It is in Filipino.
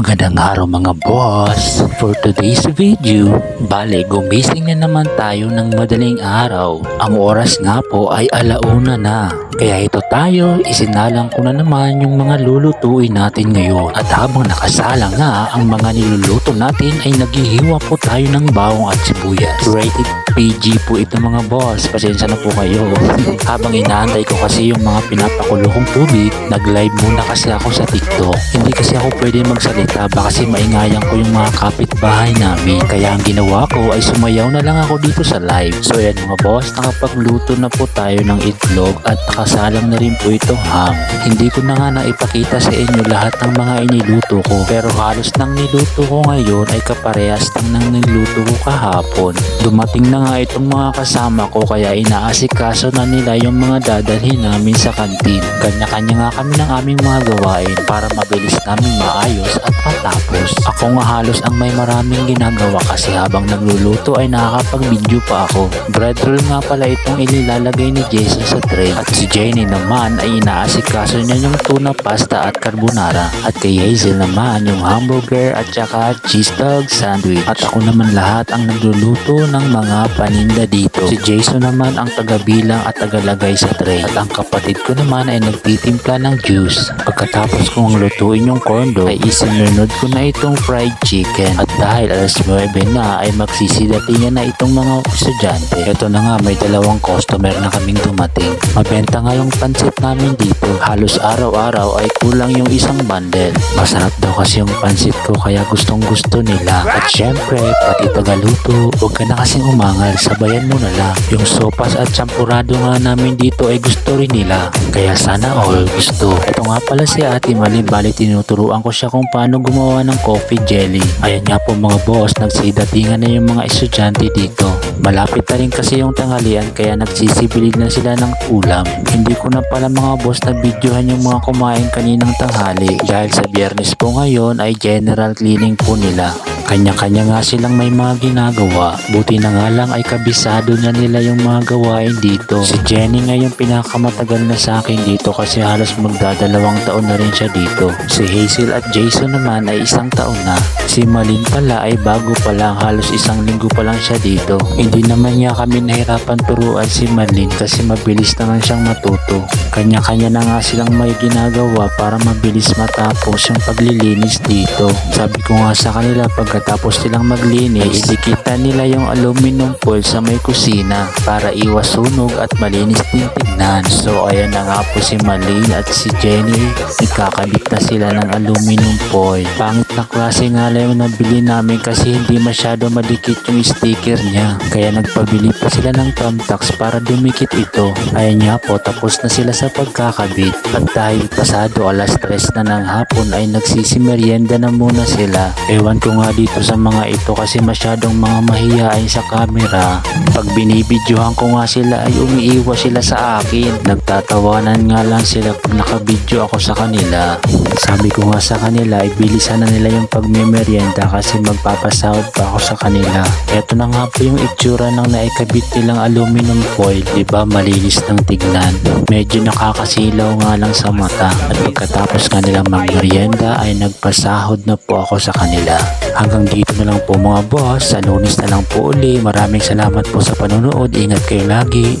Magandang araw mga boss! For today's video, bale gumising na naman tayo ng madaling araw. Ang oras nga po ay alauna na. Kaya ito tayo, isinalang ko na naman yung mga lulutuin natin ngayon. At habang nakasala nga ang mga niluluto natin ay naghihiwa po tayo ng bawang at sibuyas. Rated PG po ito mga boss. Pasensya na po kayo. habang inaantay ko kasi yung mga pinapakulo kong tubig, nag-live muna kasi ako sa TikTok. Hindi kasi ako pwede magsalita baka kasi maingayan ko yung mga kapitbahay namin. Kaya ang ginawa ko ay sumayaw na lang ako dito sa live. So yan mga boss, nakapagluto na po tayo ng itlog at nakasalang na rin po itong ham. Hindi ko na nga naipakita sa inyo lahat ng mga iniluto ko pero halos nang niluto ko ngayon ay kaparehas ng nang niluto ko kahapon. Dumating na nga itong mga kasama ko kaya inaasikaso na nila yung mga dadalhin namin sa kantin. Kanya-kanya nga kami ng aming mga gawain para mabilis namin maayos at matapos. Ako nga halos ang may maraming ginagawa kasi habang nagluluto ay nakakapag-video pa ako. Bread roll nga pala itong ililalagay ni Jason sa tray at si Jenny naman ay inaasikaso niya yung tuna pasta at carbonara at kay Hazel naman yung hamburger at saka cheese dog sandwich at ako naman lahat ang nagluluto ng mga paninda dito. Si Jason naman ang tagabilang at tagalagay sa tray at ang kapatid ko naman ay nagtitimpla ng juice. Pagkatapos kong lutuin yung corn dog ay isinunod ko na itong fried chicken at dahil alas 9 na ay magsisidatingan na itong mga estudyante. Ito na nga may dalawang customer na kaming dumating. Mabenta nga yung pansit namin dito. Halos araw-araw ay kulang yung isang bundle. Masarap daw kasi yung pansit ko kaya gustong gusto nila. At syempre, pati tagaluto, huwag ka na kasing umangal, sabayan mo na lang. Yung sopas at champurado nga namin dito ay gusto rin nila. Kaya sana all gusto. Ito nga pala si Ate Mali, bali tinuturuan ko siya kung paano gumawa ng coffee jelly. Ayan nga po mga boss, nagsidatingan na yung mga estudyante dito. Malapit na rin kasi yung tanghalian kaya nagsisibilig na sila ng ulam. Hindi ko na pala mga boss na videohan yung mga kumain kaninang tanghali dahil sa biyernes po ngayon ay general cleaning po nila. Kanya-kanya nga silang may mga ginagawa. Buti na nga lang ay kabisado na nila yung mga gawain dito. Si Jenny nga yung pinakamatagal na sa akin dito kasi halos magdadalawang taon na rin siya dito. Si Hazel at Jason naman ay isang taon na. Si Malin pala ay bago pa lang halos isang linggo pa lang siya dito. Hindi naman niya kami nahirapan turuan si Malin kasi mabilis naman siyang matuto. Kanya-kanya na nga silang may ginagawa para mabilis matapos yung paglilinis dito. Sabi ko nga sa kanila pagkatapos nilang maglinis, idikitan nila yung aluminum foil sa may kusina para iwas sunog at malinis din tignan. So ayan na nga po si Malin at si Jenny, nagkakabit na sila ng aluminum foil. Pangit na klase nga lang yung nabili namin kasi hindi masyado madikit yung sticker niya. Kaya nagpabili pa sila ng thumbtacks para dumikit ito. Ayan nga po, tapos na sila sa pagkakabit. At dahil pasado alas 3 na ng hapon ay nagsisimeryenda na muna sila. Ewan ko nga dito sa mga ito kasi masyadong mga mahihain sa camera. Pag binibidyohan ko nga sila ay umiiwas sila sa akin. Nagtatawanan nga lang sila pag nakabidyo ako sa kanila. Sabi ko nga sa kanila ay bilisan na nila yung pagmemeryenda kasi magpapasahod pa ako sa kanila. Eto na nga po yung itsura ng naikabit nilang aluminum foil. Diba malinis ng tignan. Medyo nakakasilaw nga lang sa mata. At pagkatapos nga nilang magmeryenda ay nagpasahod na po ako sa kanila. Hanggang dito na lang po mga boss. Sa lunes na lang po uli. Maraming salamat po sa panonood. Ingat kayo lagi.